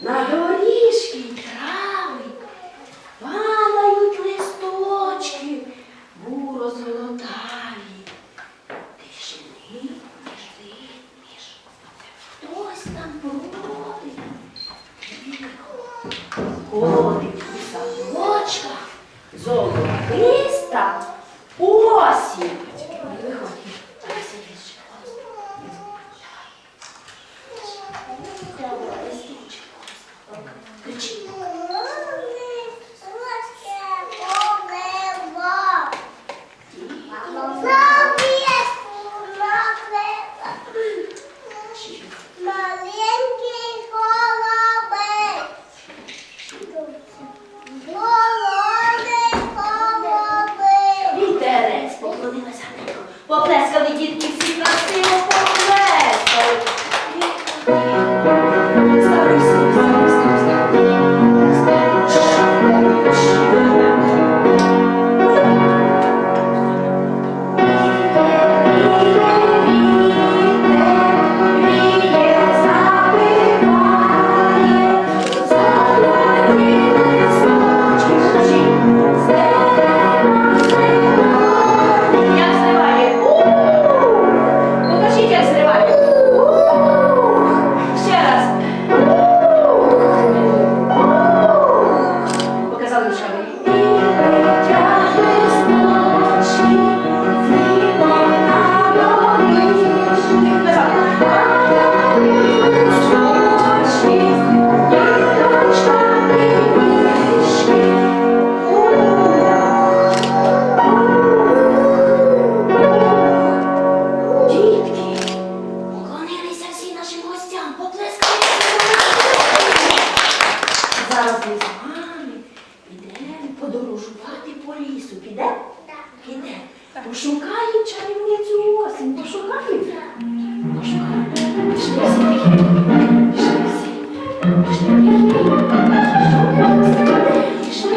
На горішки трави падають листочки, буро золотаві. Тишини між диміш. Хтось там бродить. Ходить у садочках золотий. Пошукаємо чарівницю осінь, пошукаємо. Пошукаємо. Пішли всі. Пішли всі. Пішли. Пішли.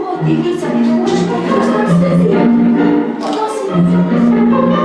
О, дивіться, не хочете, просто стезі. Воно світить.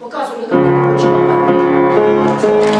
我告诉你个秘密我吃饱你。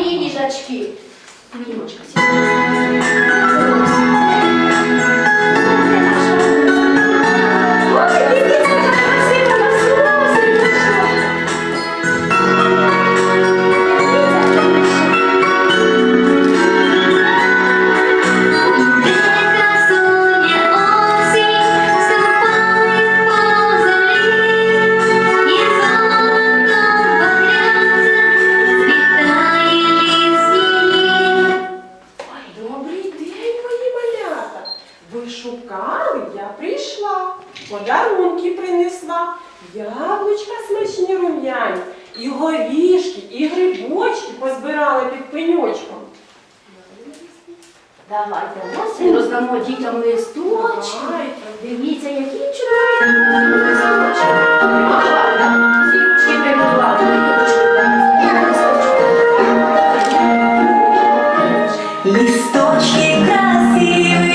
Мої їжачки? Німочка, сідай. Ой, Листочки красивые